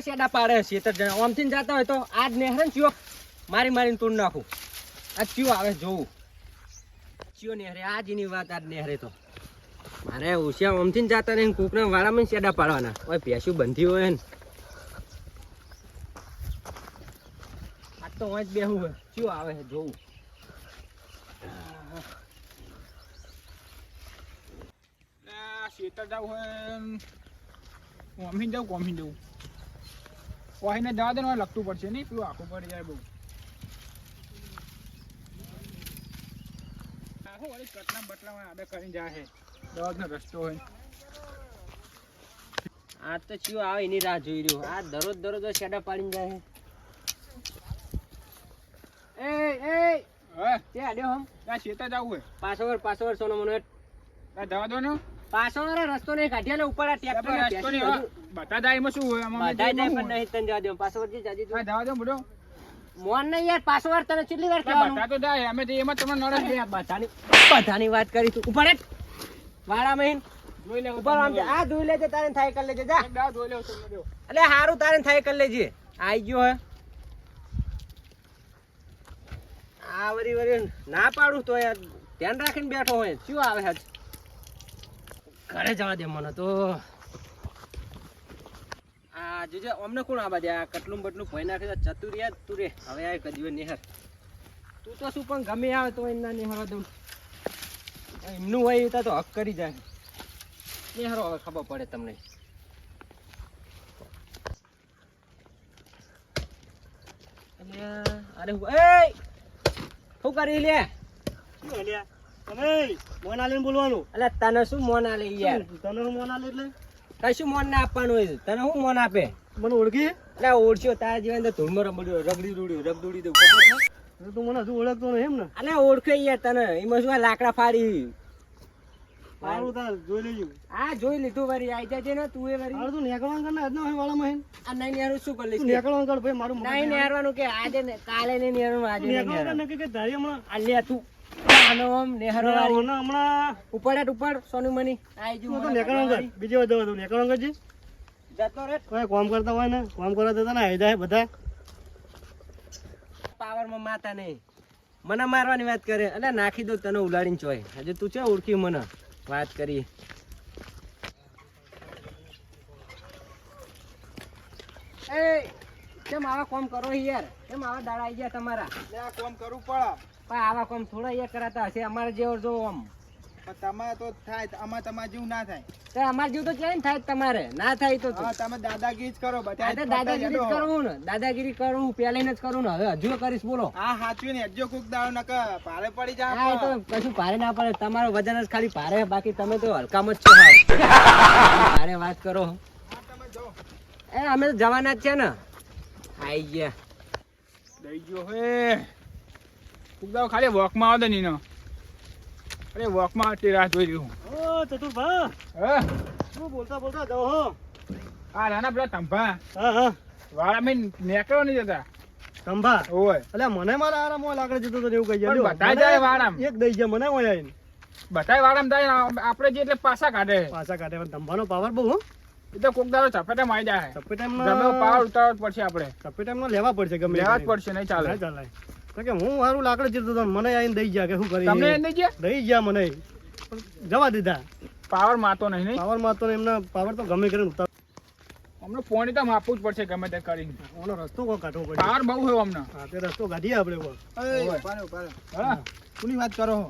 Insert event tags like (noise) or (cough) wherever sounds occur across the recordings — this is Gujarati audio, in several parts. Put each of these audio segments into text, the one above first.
શેડા પાડે હોય આજ નેહરે ચિયો મારી મારીને તોડ નાખું. આ ચિયો આવે જોવું. મારે ઉશિયા ઓમથી જતા વાળામાં શેડા પાડવાના. ભેંસું બંધી હોય ને. આજ તો હોય બેહું હોય. ચિયો આવે છે જોવું. શેતર જાવ હોય કોમી જવું કોમી જવું કોહીને જવા દે ને હવે પડશે નહીં. પેલું આખું પડી જાય બહુ. આખું વળી કટલા બટલામાં આડે કરીને જાય છે. દવાનો રસ્તો હોય. આ તો ચિયો આવે એની રાહ જોઈ રહ્યો. આ દરરોજ દરરોજ શેડા પાડીને જાય એ એ હવે તે આડ્યો હમ? આ શેતર જવું હોય પાછળ પાછળ સોનો મને દવા જવા દો ને. પાછળ રસ્તો નહીં કાઢ્યા ને ઉપર રસ્તો નહીં, બધા જાય શું હોય? બધાય જાય પણ નહીં તને જવા દો પાછળ જે જાજી હા, જવા દો બધો. મોન નહીં યાર પાછળ વાર તને કેટલી વાર કહેવાનું? બધા તો જાય અમે તો એમાં તમને નડે. છે. બધાની બધાની વાત કરી તું. ઉપર. વાળા મહીન. જોઈ લે ઉપર આમ આ જોઈ લેજે તારે થાય કરી લેજે. જા. જોઈ લેવું તમને. એટલે હારું તારે થાય કરી લેજે. આઈ ગયો હે. આ વરી વરી ના પાડું તો યાર. ધ્યાન રાખીને બેઠો હોય. શું આવે છે ઘરે જવા દે મને તો. આ જોજે, અમને કોણ આવા દે? આ કટલું બટલું ભોય નાખે તો ચતુરિયા તું રે હવે આ કદી નિહર. તું તો શું પણ ગમે આવે તો એમના નિહરવા દઉં. એમનું હોય એ તો હક કરી જાય. નિહરો હવે ખબર પડે તમને. અરે હું- એ શું કરી લે મોન આલીને બોલવાનું. અલ્યા તને શું મોન આલે યાર? તને હું મોન આલે એટલે? કશું મોન ના આપવાનું હોય? તને શું મોન આપે? મને ઓળખી? એટલે ઓળખ્યો તારા જીવન તો ધૂળમાં રમડ્યો રગડી રૂડ્યું રગદોડી દઉં ખબર તું મને હજુ ઓળખતો નહીં એમ ને. અલે ઓળખ્યો યાર તને. એમાં શું આ લાકડા ફાડી? સારું તાર જોઈ લેજો. આ જોઈ લીધું વરી. આઈ જાય ને તું એ વરી. સારું તું નેકળવાનું કર ને આજના હોય હેન. આ નહીં નેરું શું કરી લઈશ નેકળવાનું કર ભાઈ મારું નહીં નેરવાનું કે આજે કાલે નહીં નેરવાનું આજે નેકળવાનું કે ધારી હમણાં? વાળી તું. મને. મારવાની વાત કરે. એટલે નાખી દો તને ઉલાડીને ચોય. હજુ તું છે ઓળખી મને? વાત કરી એ કેમ આવા કોમ કરો યાર? કેમ આવા દાડા આવી ગયા તમારા? કોમ કરવું પડે. પણ આવા કોમ થોડા એ કરાતા હશે અમારે જેવો જો આમ. તમારે તો થાય અમારે તમારે જેવું ના થાય. તો અમારે જેવું તો કેમ થાય તમારે ના થાય તો તમે દાદાગીરી જ કરો બધા દાદાગીરી કરવું કરું ને દાદાગીરી કરું પહેલાં જ કરું ને હવે હજુ કરીશ બોલો. હા સાચું ને હજુ કોક દાડો નક ભારે પડી જાય હા તો કશું ભારે ના પડે તમારું વજન જ ખાલી ભારે બાકી તમે તો હલકામ જ છો. (laughs) ભારે વાત કરો. એ અમે તો જવાના જ છે ને. આઈ ગયા. દઈ ગયો હે. દાડો ખાલી વોકમાં આવે નીનો અરે વોકમાં આવતી રાહ જોઈ રહ્યું ઓ ચતુરભા. હે? શું બોલતા બોલતા જાઓ હો? આ નાના પેલા તંભા. હા હા. વાળા મેં નેકળો નહીં જતા. તંભા? ઓય. એટલે મને મારા આરામમાં લાકડે જતો તો એવું કહી જાય બતાય જાય વાળામ. એક દઈ જાય મને હોય આવીને બધાય વાળામ થાય આપણે જે એટલે પાછા કાઢે. પાછા કાઢે પણ તંભાનો પાવર બહુ એ તો કોક દારો ચપેટા મારી જાય. ચપેટા પાવર ઉતારવો પડશે આપણે. ચપેટા લેવા પડશે ગમે લેવા જ પડશે નહીં ચાલે. ચાલે તો કે હું મારું લાકડે જીરતો તો મને આઈને દઈ ગયા કે શું કરી તમને દઈ ગયા? દઈ ગયા મને. જવા દીધા. પાવર માતો નહીં નહીં? પાવર માતો એમના પાવર તો ગમે કરીને ઉતાર. અમને પોણી તો માપવું જ પડશે ગમે તે કરીને. ઓનો રસ્તો કોઈ કાઢવો પડે? પાવર બહુ હોય અમને. હા તે રસ્તો કાઢીએ આપણે એવો. હા. કોની વાત કરો હો?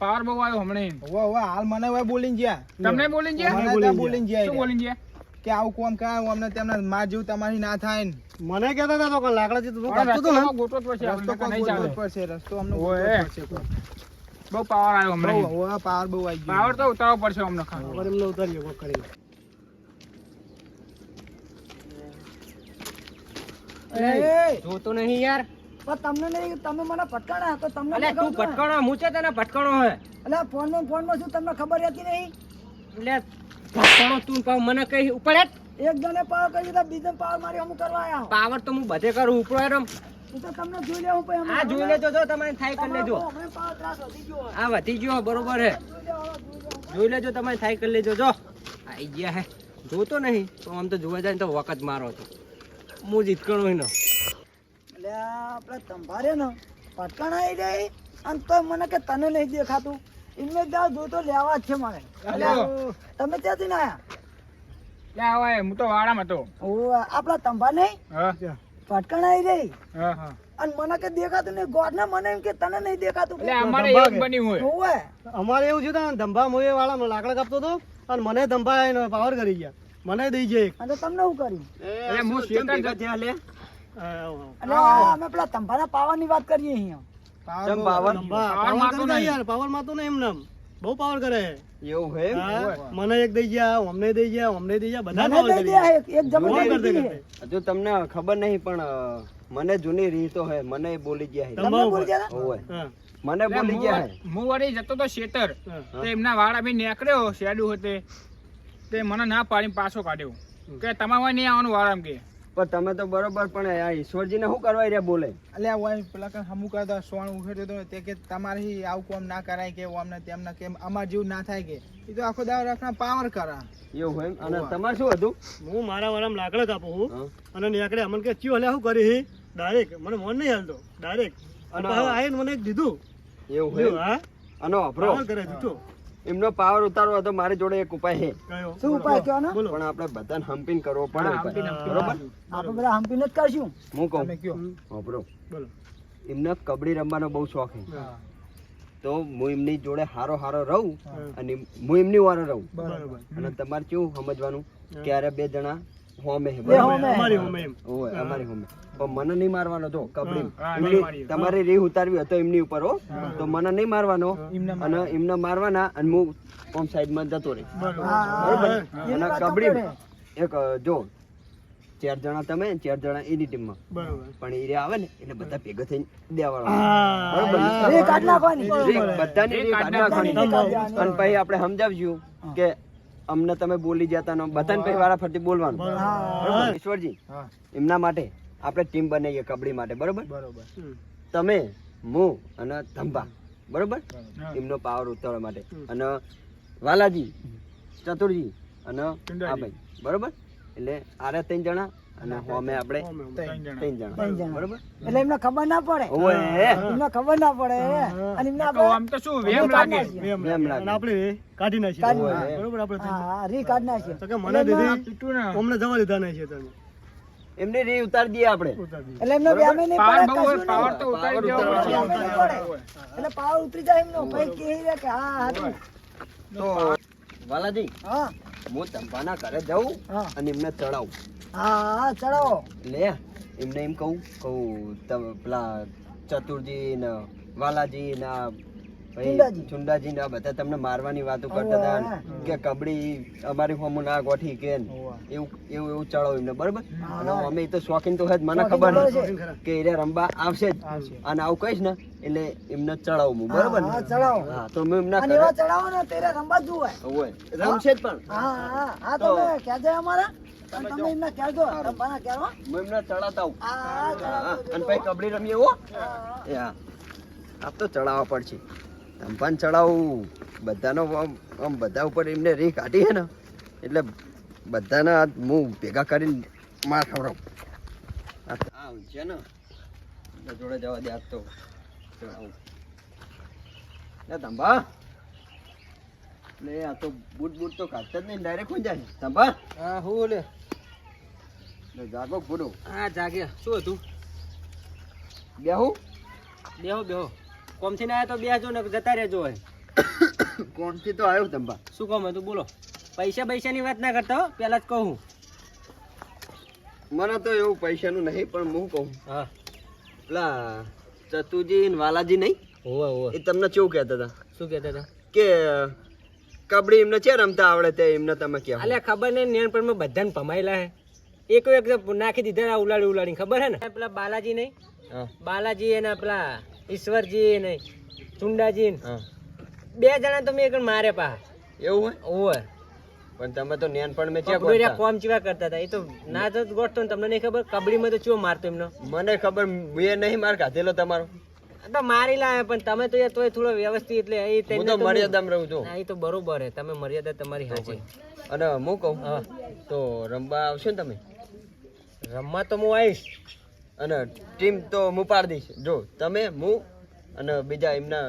પાવર બહુ આવ્યો હમણાં. હવે હવે હાલ મને બોલીને ગયા. તમને બોલીને ગયા? બોલીને ગયા. શું બોલીને ગયા? કે આવું કોમ કામ અમને તેમના માં જીવ તમારી ના થાય ને. મને કહેતા હતા તો કે લાકડા જીરતો તું પણ તો ને? રસ્તો ગોતવો પડશે રસ્તો ચાલે. પડશે રસ્તો અમને ઓય. જ બહુ પાવર આવ્યો બહુ હમણાં પાવર બહુ આવી ગયો. પાવર તો ઉતારવો પડશે અમને ખાલી. પર એમને ઉતારીએ કોક કરીને. એ, જોતો નહીં યાર. પણ તમને નહીં તમે મને પટકાણા તો તમને અલે તું ભટકણો હું છે તને ભટકણો હે એટલે ફોનમાં ફોનમાં શું તમને ખબર હતી નહીં? એટલે ભટકણો તું પાવ મને કઈ ઉપર એક જણે પાવર કરી દીધા બીજા પાવર મારી અમુક કરવા આયા પાવર તો હું બધે કરું ઉપરો એમ. હું તો તમને જોઈ લેવું પછી હા જોઈ લેજો જો તમારે થાય કરી લેજો. હા વધી ગયો બરોબર હે. જોઈ લેજો તમારે થાય કરી લેજો જો. આઈ ગયા હે. જોતો નહીં તો આમ તો જોવા જાય તો વખત મારો હતો હું જીતકણો એનો એટલે આ આપડે તંભારે ને. પટકણ આવી જાય અને તો મને કે તને નહીં દેખાતું. એમને જો તો લેવા જ છે મારે તમે ત્યાંથી ના આયા? ક્યાં હોય હું તો વાડામાં હતો. ઓ આપડા તંબા નહીં? પટકણ આવી રહી. હા હા. અને મને કે દેખાતું નહીં. ગોડ ને મને એમ કે તને નહીં દેખાતું. એટલે અમારે એવું બન્યું હોય. હોવે. અમારે એવું છે ને ધંભા મોએ વાળા લાકડા કાપતો હતો અને મને ધંભા એનો પાવર કરી ગયા. મને દઈ જાય અને તમને શું કર્યું? એટલે હું શેતન આવો. અમે પેલા તંભાના પાવાની વાત કરીએ અહીંયા. Power power? પાવર મારતો નહીં. યાર પાવર મારતો નહીં એમ. બહુ પાવર કરે. એવું હે મને એક દઈ ગયા અમને દઈ ગયા અમને દઈ ગયા બધા પાવર કરી. એક એક દઈ કરતે. હજુ તમને ખબર નહીં પણ મને જૂની રીતો હે મને બોલી ગયા હે. તમને બોલી ગયા તા? મને બોલી હું ગયા હે હું. વળી જતો તો શેતર. તો એમના વાળા બી નીકળ્યો શેડું હતે. તે મને ના પાડી પાછો કાઢ્યો. કે તમારે નહીં આવવાનું વાળા કે. પણ તમે તો બરોબર પણ આ ઈશ્વરજીને શું કરવા રહ્યા બોલે? અલ્યા ઓય પેલા કઈ હમું કરતા સોણ ઉખેડ્યો તો તે કે તમારે આવું કોમ ના કરાય કે અમને તેમને કેમ અમાર જેવું ના થાય કે? એ તો આખો દાવ રાખના પાવર કરા. એવું હોય એમ? અને તમારે શું હતું? હું મારા વાળામાં લાકડા કાપું છું હા. અને નીકળે અમને કે ચિયો અલ્યા શું કરી ડાયરેક્ટ મને મન નહીં હાલતો. ડાયરેક્ટ અને આવીને મને એક દીધું. એવું હોય હા. અને વાપરો કરે દીધો એમનો પાવર ઉતારવો તો મારી જોડે એક ઉપાય છે. શું ઉપાય કયો ને પણ આપણે બધાને હમ્પિંગ કરવો પડે બરોબર? આપણે બધા હમ્પિંગ જ કરશું. હું કહું? તમે કયો બોલો. એમને કબડ્ડી રમવાનો બહુ શોખ છે. તો હું એમની જોડે હારો હારો રહું અને હું એમની વારો રહું. અને તમારે કેવું સમજવાનું? ક્યારે બે જણા હોમે હે બે બરોબર? હોમે. અમારી હોમે ઓય અમારી હોમે. પણ મને નહીં મારવાનો તો કપડી તમારે રીહ ઉતારવી હતો એમની ઉપર હો. તો મને નહીં મારવાનો. અને એમને મારવાના અને હું ઓમ સાઈડમાં જતો રહી. બરોબર. અને વાત એક જો ચાર જણા તમે ચાર જણા એની ટીમમાં. માં પણ એ આવે ને એટલે બધા ભેગા થઈને દેવાળા હા, બરોબર. રે બધાની અને પછી આપણે સમજાવજો કે અમને તમે બોલી જતા નો બતન ભાઈ વાળા ફરતી બોલવાનું. બરોબર. ઈશ્વરજી એમના માટે આપણે ટીમ બનાવીએ કબડ્ડી માટે બરોબર? બરોબર. તમે હું અને ધંભા બરોબર. એમનો પાવર ઉતારવા માટે. અને વાલાજી ચતુરજી અને. આ ભાઈ બરોબર? એટલે આરે ત્રણ જણા અને હોમે આપણે. ત્રણ જણા. ત્રણ જણા. બરોબર? એટલે એમને ખબર ના પડે. ઓય એમને ખબર ના પડે. અને એમને તો આપણે આમ તો શું વેમ લાગે. એમ લાગે. અને આપણે કાઢી નાખીએ. બરોબર આપણે હા રી કાઢી નાખીએ. તો કે મને દીધી અમને જવા દીધા નહીં છે તમે એમને રી ઉતાર દઈએ આપણે. એટલે એમને વ્યામે નહીં પાવર પડે બહુ હોય કશું પાવર તો. ઉતારી દેવો પડે. એટલે પાવર ઉતરી જાય એમનો. ભાઈ કહી દે કે હા હાચું. તો. વાલાજી હા. હું તંપાના ઘરે જાઉં અને એમને ચડાવું. હા એમને એમ કહું કહું તમે પેલા ચતુરજી ને વાલાજી ને ચુંડાજી. ને બધા તમને મારવાની વાતો કરતા હતા કે કબડી અમારી હોમું ના ગોઠી કે એવું એવું એવું ચડો એમને બરોબર? અને અમે તો શોખીન તો હે મને ખબર. કે એને રમવા આવશે જ. અને આવું કહીશ ને એટલે એમને ચડાવું હું બરોબર? ને ચડાવો. હા તો મેં એમના ચડાવો ને તેરે રમવા જ જુએ હોય. રમશે જ પણ. હા હા તો- કહેજે અમારા? તમે એમને કહેજો રમવાના કહેવા હું. એમને ચડાવતા આવું. હા હા હા, ચડાવજો. અને પછી કબડ્ડી રમીએ હો. હા, એ હા. આ તો ચડાવવા પડશે. ધંપાન ચડાવવું બધાનો આમ બધા ઉપર એમને રી કાઢી છે ને એટલે બધાના હું ભેગા કરીને માર ખવડાવું. આ છે ને. જોડે જવા દે આજ તો ચડાવું. ધંભા. લે આ તો બૂટ બૂટ તો કાઢતા જ નહીં ડાયરેક્ટ હોય જાય ધંભા હા હું લે. લે જાગો પૂરું હા જાગ્યા શું હતું? બેહું? બેહો બેહો. કોમથી ના આવ્યા તો બેહજો ને જતા રહેજો હવે. કોણથી તો આવ્યો તંબા શું કોમ હતું? બોલો. પૈસા પૈસાની વાત ના કરતા હો પહેલા જ કહું. મને તો એવું પૈસાનું નહીં પણ હું કહું. હા. પેલા ચતુજી વાલાજી નહીં? હોવા હોવા. એ તમને કેવું કહેતા હતા? શું કહેતા હતા? કે કબડ્ડી એમને છે રમતા આવડે તે એમને તમે કહો. અલ્યા ખબર નહીં નેનપણમાં બધાને ભમાયેલા હે. એક એક નાખી દીધા ઉલાડી ઉલાડી ખબર હે ને? પેલા બાલાજી નહીં? બાલાજી એના પેલા ઈશ્વરજી ને ચુંડાજી ને. બે જણા તો મેં એક મારે પા એવું હોય? ઓવે પણ તમે તો નેનપણ મેં ચેક કબડ્ડી કોમ ચીવા કરતા હતા. એ તો ના તો ગોઠતો તમને નહીં ખબર? કબડ્ડીમાં તો ચેવો મારતો એમનો. મને ખબર મેં નહીં માર ખાધેલો તમારો. તો મારી લાવે પણ તમે તો યાર તોય થોડો વ્યવસ્થિત એટલે એ હું તો તો મર્યાદામાં રહું છું. એ તો બરોબર છે તમે મર્યાદા તમારી સાચી. અને હું કહું હા. તો રમવા આવશો ને તમે? રમવા તો હું આવીશ. અને ટીમ તો હું પાડી દઈશ. જો તમે હું અને બીજા એમના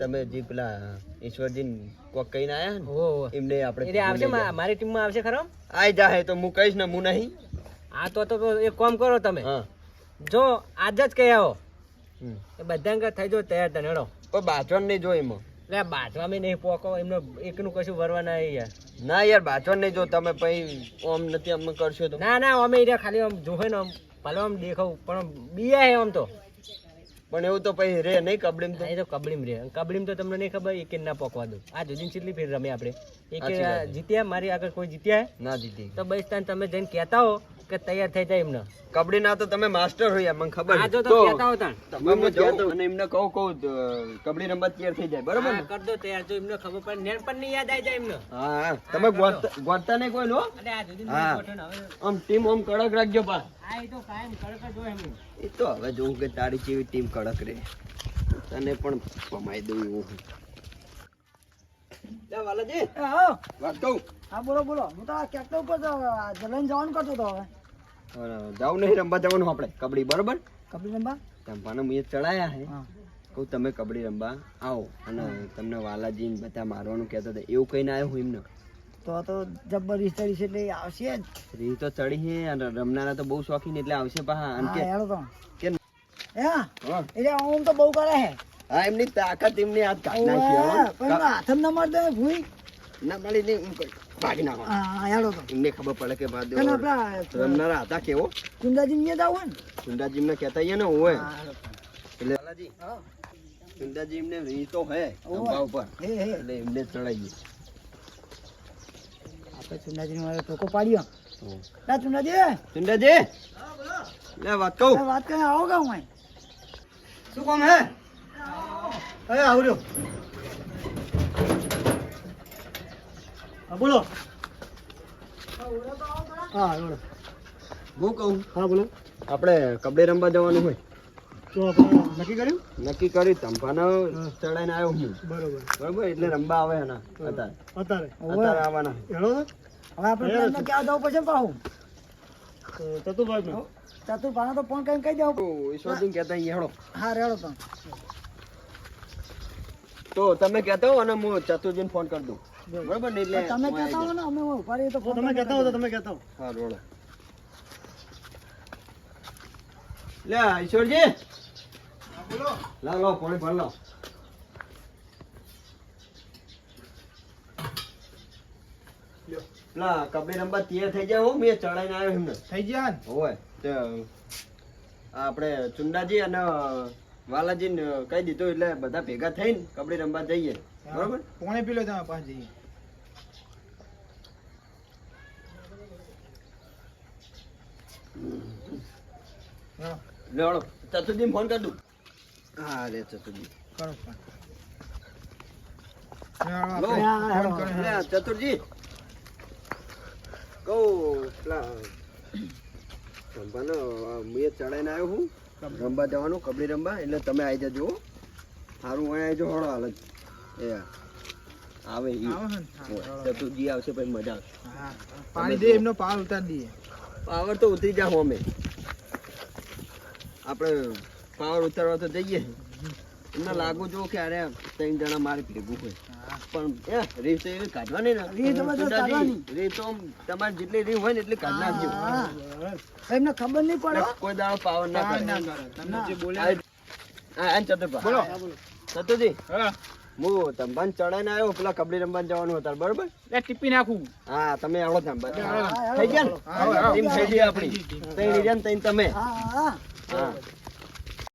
તમે જે પેલા ઈશ્વરજી કોક કહીને આયા ને એમને આપણે આવશે મારી ટીમમાં આવશે ખરો? આઈ જાહે તો હું કહીશ ને હું નહીં. આ તો તો એક કામ કરો તમે. હા. જો આજ જ કહી આવો. બધા થઈ જાઓ તૈયાર તને હેડો. કોઈ બાચવાન નહીં જો એમાં. એટલે બાજવામાં નહીં પોકો એમને એકનું કશું ભરવા ના યાર. ના યાર બાચવાન નહીં જો તમે પછી ઓમ નથી અમે કરશો તો. ના ના અમે એને ખાલી આમ જોવે ને આમ ભલે આમ દેખાવ પણ બીયા હે આમ તો. પણ એવું તો પછી રે નહીં કબડીમ તો. એ તો કબડીમ રે. કબડીમ તો તમને નહીં ખબર એક ના પોકવા દો. આ જુદી કેટલી ફેર રમે આપણે. એક. જીત્યા મારી આગળ કોઈ જીત્યા? ના જીતી. તો બસ તમે જઈને કહેતા હો. કે તૈયાર થઈ જાય એમને. કબડ્ડી ના તો તમે માસ્ટર હોય મને ખબર આ જો તો કહેતા હો તમે મને કહેતો અને એમને કહું કહું કબડ્ડી રમત તૈયાર થઈ જાય બરોબર ને? કર દો તૈયાર જો એમને ખબર પડે નેણ પણ નહીં યાદ આવી જાય એમને. હા હા. તમે ગોતતા નહીં કોઈ લો અને આ જુદી હા. આમ ટીમ આમ કડક રાખજો પા આ તો કાયમ કડક જ હોય એમ એ તો હવે જોઉં કે તારી જેવી ટીમ કડક રે તને પણ કમાઈ દઉં એવું વાલાજી. હા. વાત કહું? હા બોલો બોલો. હું તો ક્યાંક ઉપર જ જવાનું કરતો હતો હવે. જાવ નહીં રમવા જવાનું આપણે. કબડ્ડી બરોબર? કબડ્ડી રમવા? ચંપાનો મેં ચડાયા હે. કહું તમે કબડ્ડી રમવા આવો. અને તમને વાલાજી બધા મારવાનું કહેતા હતા. એવું કહીને આવ્યો હું એમને. તો તો જબરદસ્ત ચડી છે એટલે આવશે જ. રી તો ચડી હે અને રમનારા તો બહુ શોખીન એટલે આવશે પાહા. અને કે હેડો તો. કે એટલે આમ તો બહુ કરે હે. હા, એમની તાકાત એમની હાથ કાઢી નાખી પણ હાથમ ન મારતો ભૂઈ. ના મળી નહીં એમ કરી. ભાગી નાખો હા હેડો તો. એમને ખબર પડે કે ભાઈ દેવો રમનારા હતા કેવો કુંદાજી ને જાવ ને? સુંદાજી એમને કહેતા અહીંયા ને હોય. હા, હેડો. તો. એટલે વાલાજી હા. એમને રીતો હે ઓવે. ઉપર. હે હે. એટલે એમને ચડાવીએ આપણે ચુંદાજી મારે ટોકો પાડ્યો. હમ. ના ચુંદાજી લે વાત કહું. વાત કરીને આવો હોય. શું કામ હે? અરે આવજો. હા બોલો. હા બોલો. હું કહું? હા બોલો. આપણે કબડ્ડી રમવા જવાનું હોય. તો આપણે નક્કી કર્યું? નક્કી કરી તંપાનો ચડાઈને આવ્યો હું. બરોબર. બરોબર એટલે રમવા આવે એના અત્યારે. અત્યારે? અત્યારે આવવાના. હેડો હવે આપણે પ્લાનને ક્યાં જવું પડશે પાહું? તો ફોન કરીને કહી દેવું. તો ઈશ્વરજી કહેતા અહીંયા હેડો. હા રેડો તો તો તમે કહેતા હો અને હું ચતુર્જીને ફોન કરી દઉં. બરોબર. ને એટલે તમે કહેતા હો ને અમે ઊભા રહીએ તો તમે કહેતા હો તો તમે કહેતા હો. હા રોડ. લે ઈશ્વરજી. લા લો પાણી ભર લો પેલા કબે રમવા તૈયાર થઈ જાય હો. મેં ચડાઈને આવ્યો એમને. થઈ ગયા હોય તો આપણે ચુંડાજી અને વાલાજી કહી દીધું એટલે બધા ભેગા થઈને કબડી રમવા જઈએ. બરોબર? કોણે પીલો તમે પાંચ જઈએ. લેવડો. ચતુર્જી ફોન કરી દઉં. હા કરો ફોન. હા, હા, ચતુરજી કહું પેલા રમવાનો ચડાઈને આવ્યો હું. રમવા જવાનું કબડી રમવા એટલે તમે આવી જજો હો. સારું અહીં આવી જાઓ હળો હાલ જ. એ આવે? હા. ચતુરજી આવશે પછી મજા આવશે. પાણી દે એમનો પાર ઉતારી દઈએ. પાવર તો ઉતરી જાવ અમે. આપણે પાવર ઉતારવા તો જઈએ. એમને લાગુ જો કે અરે ત્રણ જણા મારે ભેગું હોય. પણ એ રીત એવી કાઢવાની ને. રીત તો તમારે જેટલી રીત હોય ને એટલી કાઢ નાખજો. એમને ખબર નહીં પડે કોઈ દાડો પાવર ના કરે તમને જે બોલે આ- આ બોલો. ચતુરજી. હા. હું તંબાન ચડાઈને આવ્યો પેલા કબડી રમવા જવાનું હતા બરોબર? એ ટીપી નાખું. હા તમે આવડો તંબાન થઈ ગયા ને. ટીમ થઈ ગઈ આપણી. ત્રણ રીજન ત્રણ તમે. હા.